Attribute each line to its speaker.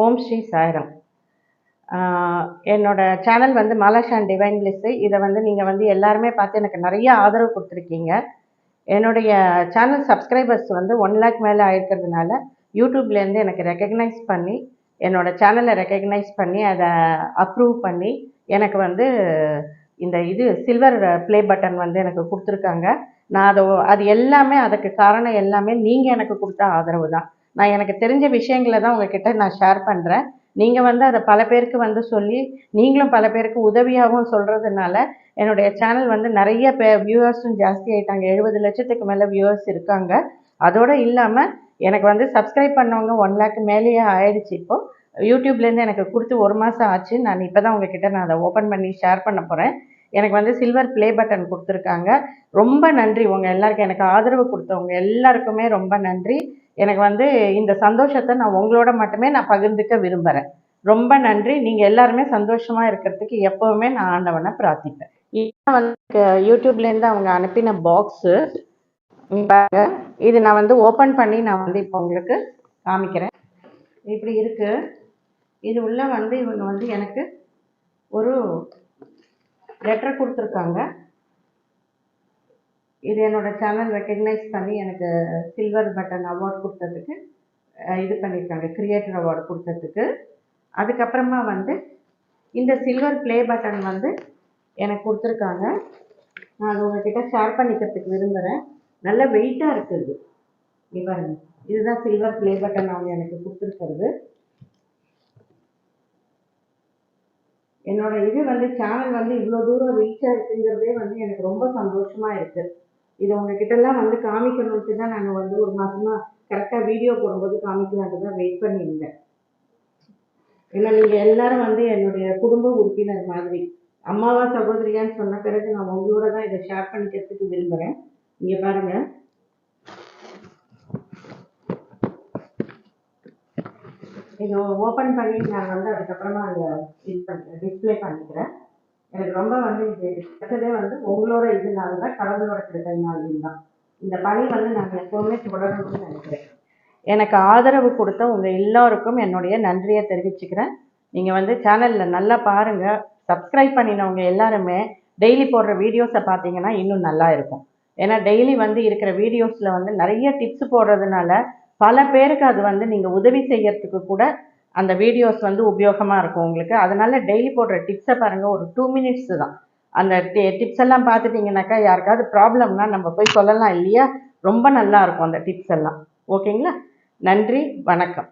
Speaker 1: ஓம் ஸ்ரீ சாய்ராம். என்னோட சேனல் வந்து மாலாஷா and divine பிளிஸ்ஸு இதை வந்து நீங்கள் வந்து எல்லாருமே பார்த்து எனக்கு நிறைய ஆதரவு கொடுத்துருக்கீங்க. என்னுடைய சேனல் சப்ஸ்கிரைபர்ஸ் வந்து ஒன் லேக் மேலே ஆயிருக்கிறதுனால யூடியூப்லேருந்து எனக்கு ரெக்கக்னைஸ் பண்ணி என்னோடய சேனலை ரெக்கக்னைஸ் பண்ணி அதை அப்ரூவ் பண்ணி எனக்கு வந்து இந்த இது சில்வர் ப்ளே பட்டன் வந்து எனக்கு கொடுத்துருக்காங்க. நான் அதை அது எல்லாமே அதுக்கு காரணம் எல்லாமே நீங்கள் எனக்கு கொடுத்த ஆதரவு தான். நான் எனக்கு தெரிஞ்ச விஷயங்களை தான் உங்ககிட்ட நான் ஷேர் பண்ணுறேன் நீங்கள் வந்து அதை பல பேருக்கு வந்து சொல்லி நீங்களும் பல பேருக்கு உதவியாகவும் சொல்கிறதுனால என்னுடைய சேனல் வந்து நிறைய பே வியூவர்ஸும் ஜாஸ்தி ஆகிட்டாங்க எழுபது லட்சத்துக்கு மேலே வியூவர்ஸ் இருக்காங்க. அதோடு இல்லாமல் எனக்கு வந்து சப்ஸ்கிரைப் பண்ணவங்க ஒன் லேக் மேலேயே ஆயிடுச்சு இப்போது யூடியூப்லேருந்து எனக்கு கொடுத்து ஒரு மாதம் ஆச்சு. நான் இப்போ தான் உங்ககிட்ட நான் அதை ஓப்பன் பண்ணி ஷேர் பண்ண போகிறேன் எனக்கு வந்து சில்வர் ப்ளே பட்டன் கொடுத்துருக்காங்க. ரொம்ப நன்றி. உங்கள் எல்லாருக்கும் எனக்கு ஆதரவு கொடுத்தவங்க எல்லாருக்குமே ரொம்ப நன்றி. எனக்கு வந்து இந்த சந்தோஷத்தை நான் உங்களோட மட்டுமே நான் பகிர்ந்துக்க விரும்புகிறேன் ரொம்ப நன்றி. நீங்கள் எல்லாருமே சந்தோஷமாக இருக்கிறதுக்கு எப்போவுமே நான் ஆண்டவனை பிரார்த்திப்பேன். வந்து யூடியூப்லேருந்து அவங்க அனுப்பின பாக்ஸு பாருங்க. இது நான் வந்து ஓப்பன் பண்ணி நான் வந்து இப்போ உங்களுக்கு காமிக்கிறேன். இப்படி இருக்கு. இது உள்ள வந்து இவங்க வந்து எனக்கு ஒரு லெட்டர் கொடுத்துருக்காங்க. இது என்னோட சேனல் ரெக்கக்னைஸ் பண்ணி எனக்கு சில்வர் பட்டன் அவார்ட் கொடுத்ததுக்கு இது பண்ணியிருக்காங்க கிரியேட்டர் அவார்டு கொடுத்ததுக்கு. அதுக்கப்புறமா வந்து இந்த சில்வர் ப்ளே பட்டன் வந்து எனக்கு கொடுத்துருக்காங்க. நான் அது உங்ககிட்ட ஷேர் பண்ணிக்கிறதுக்கு விரும்புகிறேன் நல்ல வெயிட்டாக இருக்குது இங்க பாருங்க. இதுதான் சில்வர் ப்ளே பட்டன் அவங்க எனக்கு கொடுத்துருக்கிறது. என்னோட இது வந்து சேனல் வந்து இவ்வளோ தூரம் ரீச் ஆயிருக்குங்கிறதே வந்து எனக்கு ரொம்ப சந்தோஷமாக இருக்குது இதை உங்ககிட்டலாம் வந்து காமிக்கணும்ட்டு தான் நான் வந்து ஒரு மாதமாக கரெக்டாக வீடியோ போடும்போது காமிக்கலான்ட்டு தான் வெயிட் பண்ணியிருந்தேன். ஏன்னா நீங்கள் எல்லாரும் வந்து என்னுடைய குடும்ப உறுப்பினர் மாதிரி அம்மாவா சகோதரியான்னு சொன்ன பிறகு நான் உங்களோட தான் இதை ஷேர் பண்ணிக்கிறதுக்கு விரும்புகிறேன் இங்கே பாருங்கள் இதை ஓப்பன் பண்ணி நான் வந்து அதுக்கப்புறமா அதை இது பண்ணுறேன் டிஸ்ப்ளே பண்ணிக்கிறேன். எனக்கு ரொம்ப வந்து இது கிடைச்சதே வந்து உங்களோட இதனால தான் கடவுளோட கிடைத்ததுனாலையும் தான் இந்த பணி வந்து நான் எப்போவுமே தொடரணும்னு நினைக்கிறேன். எனக்கு ஆதரவு கொடுத்த உங்கள் எல்லாருக்கும் என்னுடைய நன்றியை தெரிவிச்சுக்கிறேன். நீங்கள் வந்து சேனலில் நல்லா பாருங்கள் சப்ஸ்கிரைப் பண்ணினவங்க எல்லாருமே டெய்லி போடுற வீடியோஸை பார்த்தீங்கன்னா இன்னும் நல்லா இருக்கும். ஏன்னா டெய்லி வந்து இருக்கிற வீடியோஸில் வந்து நிறைய டிப்ஸ் போடுறதுனால பல பேருக்கு அது வந்து நீங்கள் உதவி செய்யறதுக்கு கூட அந்த வீடியோஸ் வந்து உபயோகமாக இருக்கும் உங்களுக்கு. அதனால் டெய்லி போடுற டிப்ஸை பாருங்கள் ஒரு டூ மினிட்ஸ் தான். அந்த டிப்ஸ் எல்லாம் பார்த்துட்டிங்கனாக்கா யாருக்காவது ப்ராப்ளம்னா நம்ம போய் சொல்லலாம் இல்லையா? ரொம்ப நல்லாயிருக்கும் அந்த டிப்ஸ் எல்லாம். ஓகேங்களா நன்றி வணக்கம்.